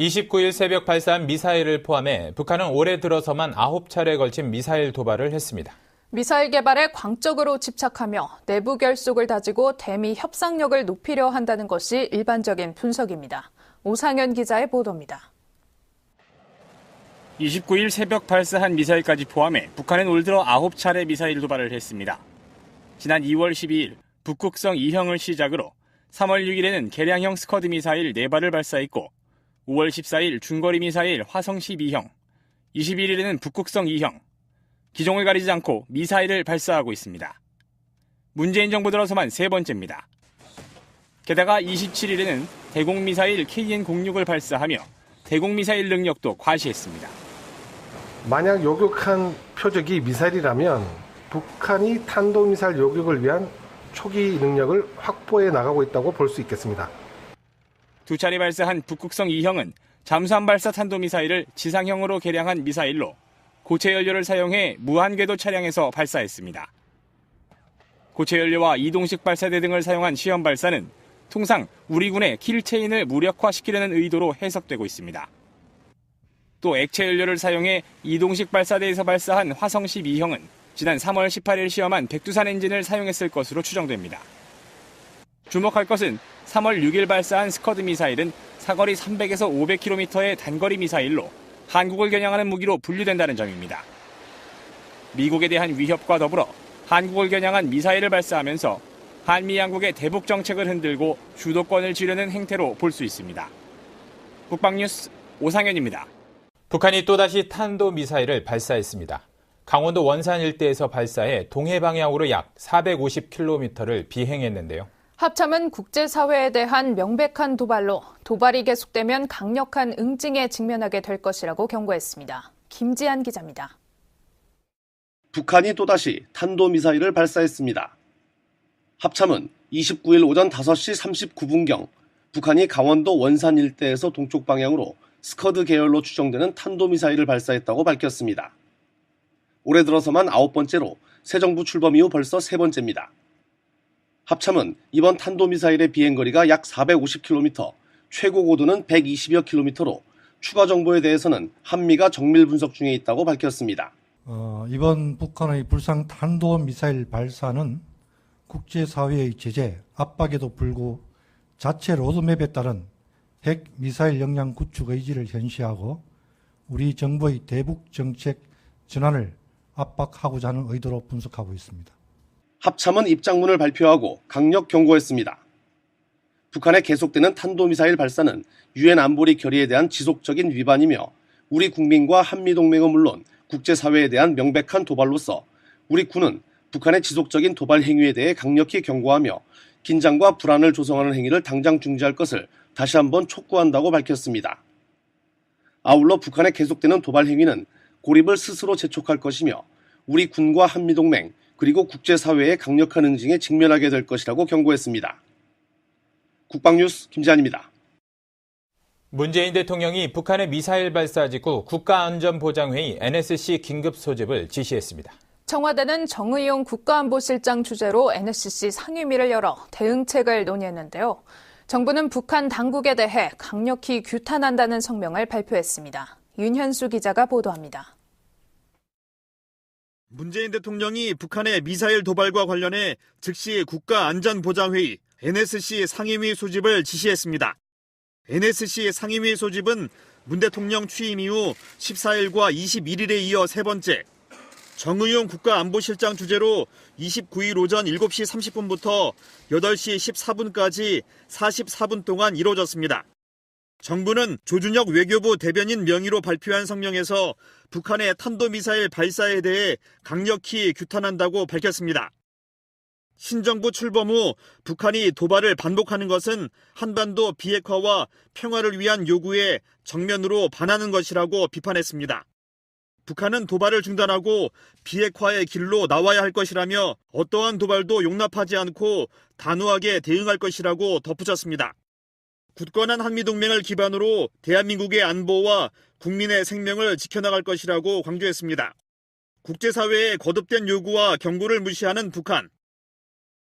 29일 새벽 발사한 미사일을 포함해 북한은 올해 들어서만 9차례에 걸친 미사일 도발을 했습니다. 미사일 개발에 광적으로 집착하며 내부 결속을 다지고 대미 협상력을 높이려 한다는 것이 일반적인 분석입니다. 오상현 기자의 보도입니다. 29일 새벽 발사한 미사일까지 포함해 북한은 올 들어 9차례 미사일 도발을 했습니다. 지난 2월 12일 북극성 2형을 시작으로 3월 6일에는 개량형 스커드 미사일 4발을 발사했고 5월 14일 중거리 미사일 화성 12형, 21일에는 북극성 2형, 기종을 가리지 않고 미사일을 발사하고 있습니다. 문재인 정부 들어서만 세 번째입니다. 게다가 27일에는 대공미사일 KN-06을 발사하며 대공미사일 능력도 과시했습니다. 만약 요격한 표적이 미사일이라면 북한이 탄도미사일 요격을 위한 초기 능력을 확보해 나가고 있다고 볼 수 있겠습니다. 두 차례 발사한 북극성 2형은 잠수함 발사 탄도미사일을 지상형으로 개량한 미사일로 고체 연료를 사용해 무한궤도 차량에서 발사했습니다. 고체 연료와 이동식 발사대 등을 사용한 시험 발사는 통상 우리 군의 킬체인을 무력화시키려는 의도로 해석되고 있습니다. 또 액체 연료를 사용해 이동식 발사대에서 발사한 화성 12형은 지난 3월 18일 시험한 백두산 엔진을 사용했을 것으로 추정됩니다. 주목할 것은 3월 6일 발사한 스커드 미사일은 사거리 300에서 500km의 단거리 미사일로 한국을 겨냥하는 무기로 분류된다는 점입니다. 미국에 대한 위협과 더불어 한국을 겨냥한 미사일을 발사하면서 한미 양국의 대북 정책을 흔들고 주도권을 쥐려는 행태로 볼 수 있습니다. 국방뉴스 오상현입니다. 북한이 또다시 탄도 미사일을 발사했습니다. 강원도 원산 일대에서 발사해 동해 방향으로 약 450km를 비행했는데요. 합참은 국제사회에 대한 명백한 도발로 도발이 계속되면 강력한 응징에 직면하게 될 것이라고 경고했습니다. 김지한 기자입니다. 북한이 또다시 탄도미사일을 발사했습니다. 합참은 29일 오전 5시 39분경 북한이 강원도 원산 일대에서 동쪽 방향으로 스커드 계열로 추정되는 탄도미사일을 발사했다고 밝혔습니다. 올해 들어서만 아홉 번째로 새 정부 출범 이후 벌써 세 번째입니다. 합참은 이번 탄도미사일의 비행거리가 약 450km, 최고 고도는 120여 km로 추가 정보에 대해서는 한미가 정밀 분석 중에 있다고 밝혔습니다. 어, 이번 북한의 불상 탄도 미사일 발사는 국제사회의 제재, 압박에도 불구 자체 로드맵에 따른 핵 미사일 역량 구축 의지를 현시하고 우리 정부의 대북 정책 전환을 압박하고자 하는 의도로 분석하고 있습니다. 합참은 입장문을 발표하고 강력 경고했습니다. 북한의 계속되는 탄도미사일 발사는 유엔 안보리 결의에 대한 지속적인 위반이며 우리 국민과 한미동맹은 물론 국제사회에 대한 명백한 도발로서 우리 군은 북한의 지속적인 도발 행위에 대해 강력히 경고하며 긴장과 불안을 조성하는 행위를 당장 중지할 것을 다시 한번 촉구한다고 밝혔습니다. 아울러 북한의 계속되는 도발 행위는 고립을 스스로 재촉할 것이며 우리 군과 한미동맹 그리고 국제사회의 강력한 응징에 직면하게 될 것이라고 경고했습니다. 국방뉴스 김지한입니다. 문재인 대통령이 북한의 미사일 발사 직후 국가안전보장회의 NSC 긴급 소집을 지시했습니다. 청와대는 정의용 국가안보실장 주재로 NSC 상임위를 열어 대응책을 논의했는데요. 정부는 북한 당국에 대해 강력히 규탄한다는 성명을 발표했습니다. 윤현수 기자가 보도합니다. 문재인 대통령이 북한의 미사일 도발과 관련해 즉시 국가안전보장회의 NSC 상임위 소집을 지시했습니다. NSC 상임위 소집은 문 대통령 취임 이후 14일과 21일에 이어 세 번째, 정의용 국가안보실장 주재로 29일 오전 7시 30분부터 8시 14분까지 44분 동안 이루어졌습니다. 정부는 조준혁 외교부 대변인 명의로 발표한 성명에서 북한의 탄도미사일 발사에 대해 강력히 규탄한다고 밝혔습니다. 신정부 출범 후 북한이 도발을 반복하는 것은 한반도 비핵화와 평화를 위한 요구에 정면으로 반하는 것이라고 비판했습니다. 북한은 도발을 중단하고 비핵화의 길로 나와야 할 것이라며 어떠한 도발도 용납하지 않고 단호하게 대응할 것이라고 덧붙였습니다. 굳건한 한미동맹을 기반으로 대한민국의 안보와 국민의 생명을 지켜나갈 것이라고 강조했습니다. 국제사회의 거듭된 요구와 경고를 무시하는 북한.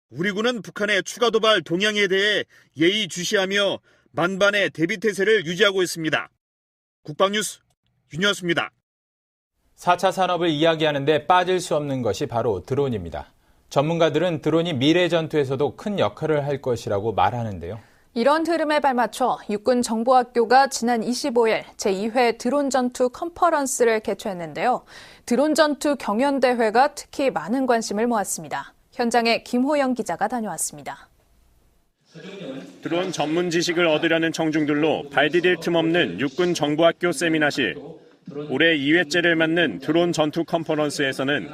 우리 군은 북한의 추가 도발 동향에 대해 예의 주시하며 만반의 대비태세를 유지하고 있습니다. 국방뉴스 윤여수입니다. 4차 산업을 이야기하는데 빠질 수 없는 것이 바로 드론입니다. 전문가들은 드론이 미래 전투에서도 큰 역할을 할 것이라고 말하는데요. 이런 흐름에 발맞춰 육군 정보학교가 지난 25일 제2회 드론 전투 컨퍼런스를 개최했는데요. 드론 전투 경연 대회가 특히 많은 관심을 모았습니다. 현장에 김호영 기자가 다녀왔습니다. 드론 전문 지식을 얻으려는 청중들로 발 디딜 틈 없는 육군 정보학교 세미나실. 올해 2회째를 맞는 드론 전투 컨퍼런스에서는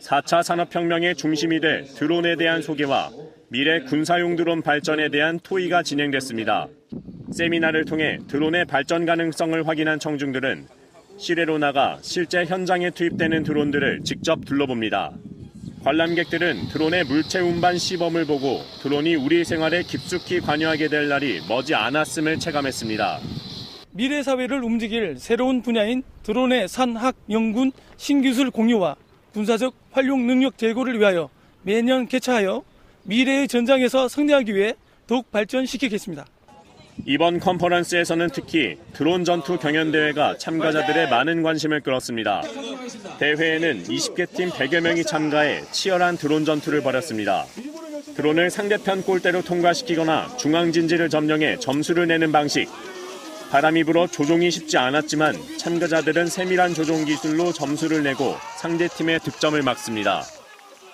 4차 산업혁명의 중심이 될 드론에 대한 소개와 미래 군사용 드론 발전에 대한 토의가 진행됐습니다. 세미나를 통해 드론의 발전 가능성을 확인한 청중들은 시내로 나가 실제 현장에 투입되는 드론들을 직접 둘러봅니다. 관람객들은 드론의 물체 운반 시범을 보고 드론이 우리 생활에 깊숙이 관여하게 될 날이 머지 않았음을 체감했습니다. 미래 사회를 움직일 새로운 분야인 드론의 산학 연군 신기술 공유와 군사적 활용 능력 제고를 위하여 매년 개최하여 미래의 전장에서 승리하기 위해 더욱 발전시키겠습니다. 이번 컨퍼런스에서는 특히 드론 전투 경연대회가 참가자들의 많은 관심을 끌었습니다. 대회에는 20개 팀 100여 명이 참가해 치열한 드론 전투를 벌였습니다. 드론을 상대편 골대로 통과시키거나 중앙 진지를 점령해 점수를 내는 방식. 바람이 불어 조종이 쉽지 않았지만 참가자들은 세밀한 조종 기술로 점수를 내고 상대팀의 득점을 막습니다.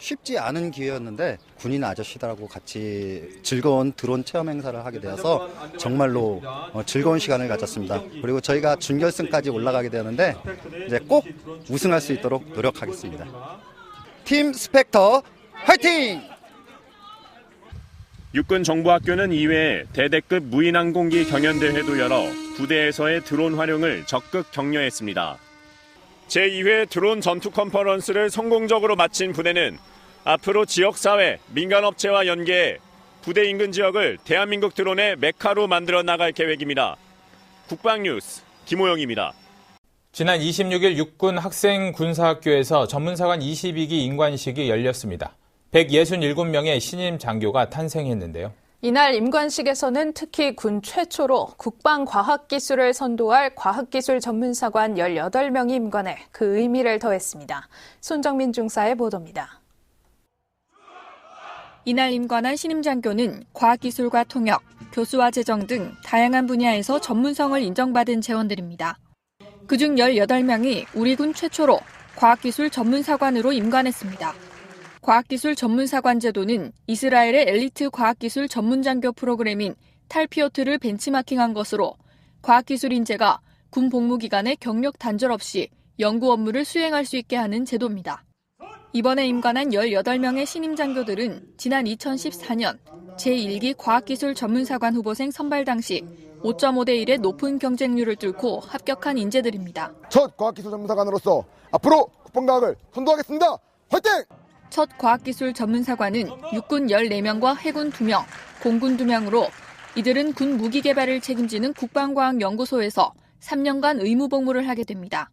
쉽지 않은 기회였는데 군인 아저씨들하고 같이 즐거운 드론 체험 행사를 하게 되어서 정말로 어, 즐거운 시간을 가졌습니다. 그리고 저희가 준결승까지 올라가게 되었는데 이제 꼭 우승할 수 있도록 노력하겠습니다. 팀 스펙터 화이팅! 육군 정보학교는 이외에 대대급 무인항공기 경연대회도 열어 부대에서의 드론 활용을 적극 격려했습니다. 제2회 드론 전투 컨퍼런스를 성공적으로 마친 부대는 앞으로 지역사회, 민간업체와 연계해 부대 인근 지역을 대한민국 드론의 메카로 만들어 나갈 계획입니다. 국방뉴스 김호영입니다. 지난 26일 육군 학생 군사학교에서 전문사관 22기 임관식이 열렸습니다. 167명의 신임 장교가 탄생했는데요. 이날 임관식에서는 특히 군 최초로 국방과학기술을 선도할 과학기술 전문사관 18명이 임관해 그 의미를 더했습니다. 손정민 중사의 보도입니다. 이날 임관한 신임 장교는 과학기술과 통역, 교수와 재정 등 다양한 분야에서 전문성을 인정받은 재원들입니다. 그중 18명이 우리 군 최초로 과학기술 전문사관으로 임관했습니다. 과학기술 전문사관 제도는 이스라엘의 엘리트 과학기술 전문장교 프로그램인 탈피오트를 벤치마킹한 것으로 과학기술 인재가 군 복무 기간에 경력 단절 없이 연구 업무를 수행할 수 있게 하는 제도입니다. 이번에 임관한 18명의 신임 장교들은 지난 2014년 제1기 과학기술 전문사관 후보생 선발 당시 5.5대 1의 높은 경쟁률을 뚫고 합격한 인재들입니다. 첫 과학기술 전문사관으로서 앞으로 국방과학을 선도하겠습니다. 화이팅! 첫 과학기술 전문사관은 육군 14명과 해군 2명, 공군 2명으로 이들은 군 무기 개발을 책임지는 국방과학연구소에서 3년간 의무 복무를 하게 됩니다.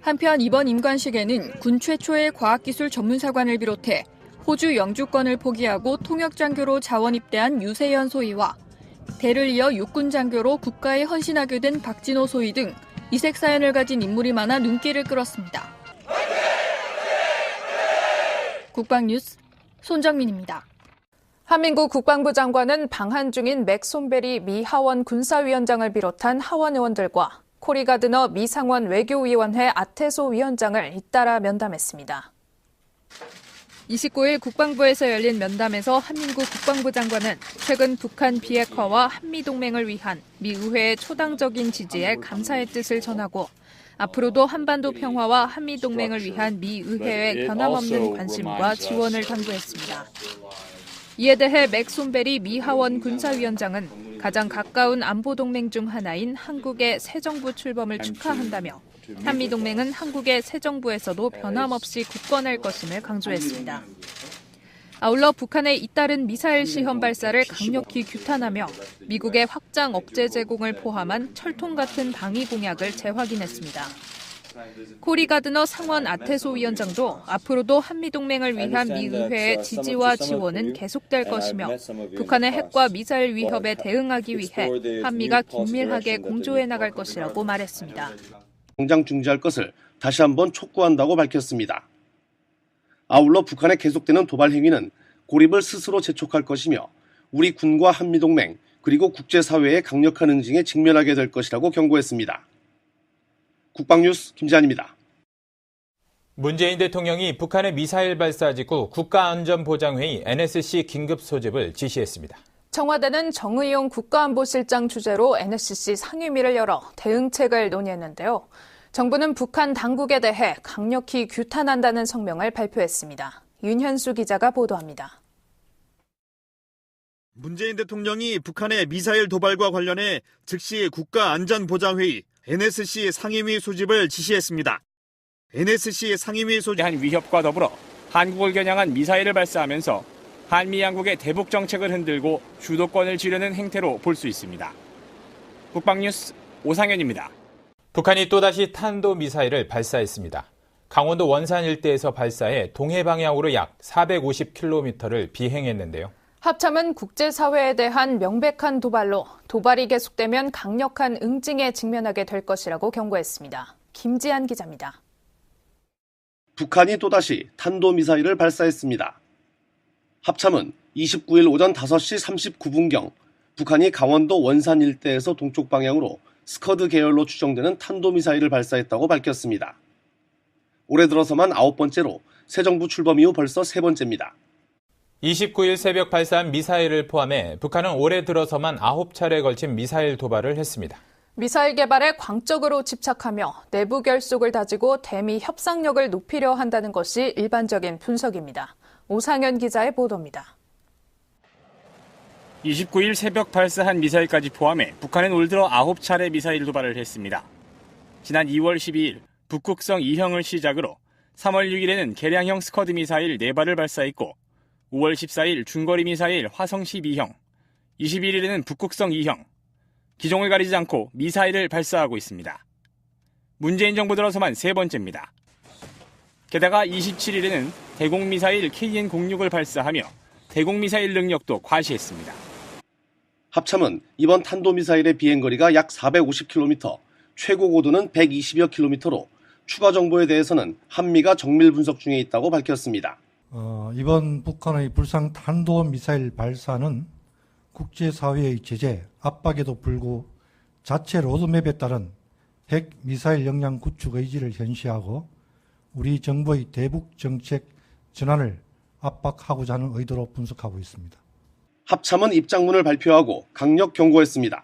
한편 이번 임관식에는 군 최초의 과학기술 전문사관을 비롯해 호주 영주권을 포기하고 통역장교로 자원 입대한 유세연 소위와 대를 이어 육군 장교로 국가에 헌신하게 된 박진호 소위 등 이색 사연을 가진 인물이 많아 눈길을 끌었습니다. 국방뉴스 손정민입니다. 한민국 국방부 장관은 방한 중인 맥손베리 미 하원 군사위원장을 비롯한 하원 의원들과 코리 가드너 미 상원 외교위원회 아테소 위원장을 잇따라 면담했습니다. 29일 국방부에서 열린 면담에서 한민국 국방부 장관은 최근 북한 비핵화와 한미 동맹을 위한 미 의회의 초당적인 지지에 감사의 뜻을 전하고 앞으로도 한반도 평화와 한미 동맹을 위한 미 의회의 변함없는 관심과 지원을 당부했습니다. 이에 대해 맥손베리 미 하원 군사위원장은 가장 가까운 안보 동맹 중 하나인 한국의 새 정부 출범을 축하한다며 한미 동맹은 한국의 새 정부에서도 변함없이 굳건할 것임을 강조했습니다. 아울러 북한의 잇따른 미사일 시험 발사를 강력히 규탄하며 미국의 확장 억제 제공을 포함한 철통 같은 방위 공약을 재확인했습니다. 코리 가드너 상원 아테소 위원장도 앞으로도 한미동맹을 위한 미 의회의 지지와 지원은 계속될 것이며 북한의 핵과 미사일 위협에 대응하기 위해 한미가 긴밀하게 공조해 나갈 것이라고 말했습니다. 당장 중지할 것을 다시 한번 촉구한다고 밝혔습니다. 아울러 북한의 계속되는 도발 행위는 고립을 스스로 재촉할 것이며 우리 군과 한미동맹 그리고 국제사회의 강력한 응징에 직면하게 될 것이라고 경고했습니다. 국방뉴스 김재한입니다. 문재인 대통령이 북한의 미사일 발사 직후 국가안전보장회의 NSC 긴급 소집을 지시했습니다. 청와대는 정의용 국가안보실장 주재로 NSC 상임위를 열어 대응책을 논의했는데요. 정부는 북한 당국에 대해 강력히 규탄한다는 성명을 발표했습니다. 윤현수 기자가 보도합니다. 문재인 대통령이 북한의 미사일 도발과 관련해 즉시 국가안전보장회의 NSC 상임위 소집을 지시했습니다. NSC 상임위 소집 대한 위협과 더불어 한국을 겨냥한 미사일을 발사하면서 한미 양국의 대북 정책을 흔들고 주도권을 쥐려는 행태로 볼 수 있습니다. 국방뉴스 오상현입니다. 북한이 또다시 탄도미사일을 발사했습니다. 강원도 원산 일대에서 발사해 동해 방향으로 약 450km를 비행했는데요. 합참은 국제사회에 대한 명백한 도발로 도발이 계속되면 강력한 응징에 직면하게 될 것이라고 경고했습니다. 김지한 기자입니다. 북한이 또다시 탄도미사일을 발사했습니다. 합참은 29일 오전 5시 39분경 북한이 강원도 원산 일대에서 동쪽 방향으로 스커드 계열로 추정되는 탄도미사일을 발사했다고 밝혔습니다. 올해 들어서만 아홉 번째로 새 정부 출범 이후 벌써 세 번째입니다. 29일 새벽 발사한 미사일을 포함해 북한은 올해 들어서만 9차례에 걸친 미사일 도발을 했습니다. 미사일 개발에 광적으로 집착하며 내부 결속을 다지고 대미 협상력을 높이려 한다는 것이 일반적인 분석입니다. 오상현 기자의 보도입니다. 29일 새벽 발사한 미사일까지 포함해 북한은 올 들어 9차례 미사일 도발을 했습니다. 지난 2월 12일 북극성 2형을 시작으로 3월 6일에는 개량형 스커드 미사일 4발을 발사했고 5월 14일 중거리 미사일 화성 12형, 21일에는 북극성 2형, 기종을 가리지 않고 미사일을 발사하고 있습니다. 문재인 정부 들어서만 세 번째입니다. 게다가 27일에는 대공미사일 KN-06을 발사하며 대공미사일 능력도 과시했습니다. 합참은 이번 탄도미사일의 비행거리가 약 450km, 최고 고도는 120여 km로 추가 정보에 대해서는 한미가 정밀 분석 중에 있다고 밝혔습니다. 어, 이번 북한의 불상 탄도 미사일 발사는 국제사회의 제재, 압박에도 불구 자체 로드맵에 따른 핵 미사일 역량 구축 의지를 현시하고 우리 정부의 대북 정책 전환을 압박하고자 하는 의도로 분석하고 있습니다. 합참은 입장문을 발표하고 강력 경고했습니다.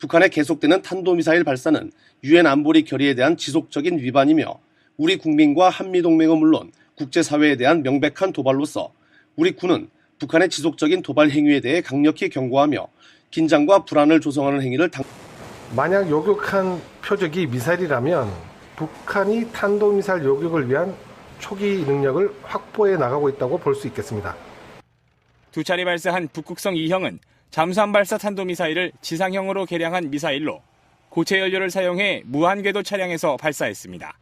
북한의 계속되는 탄도미사일 발사는 유엔 안보리 결의에 대한 지속적인 위반이며 우리 국민과 한미동맹은 물론 국제사회에 대한 명백한 도발로서 우리 군은 북한의 지속적인 도발 행위에 대해 강력히 경고하며 긴장과 불안을 조성하는 행위를 당... 만약 요격한 표적이 미사일이라면 북한이 탄도미사일 요격을 위한 초기 능력을 확보해 나가고 있다고 볼 수 있겠습니다. 두 차례 발사한 북극성 2형은 잠수함 발사 탄도미사일을 지상형으로 개량한 미사일로 고체 연료를 사용해 무한궤도 차량에서 발사했습니다.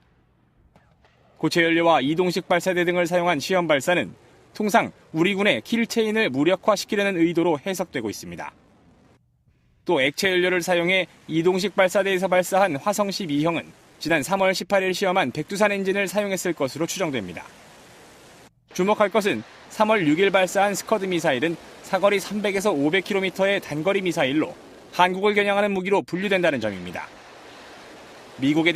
고체 연료와 이동식 발사대 등을 사용한 시험 발사는 통상 우리 군의 킬체인을 무력화시키려는 의도로 해석되고 있습니다. 또 액체 연료를 사용해 이동식 발사대에서 발사한 화성 12형은 지난 3월 18일 시험한 백두산 엔진을 사용했을 것으로 추정됩니다. 주목할 것은 3월 6일 발사한 스커드 미사일은 사거리 300에서 500km의 단거리 미사일로 한국을 겨냥하는 무기로 분류된다는 점입니다. 미국에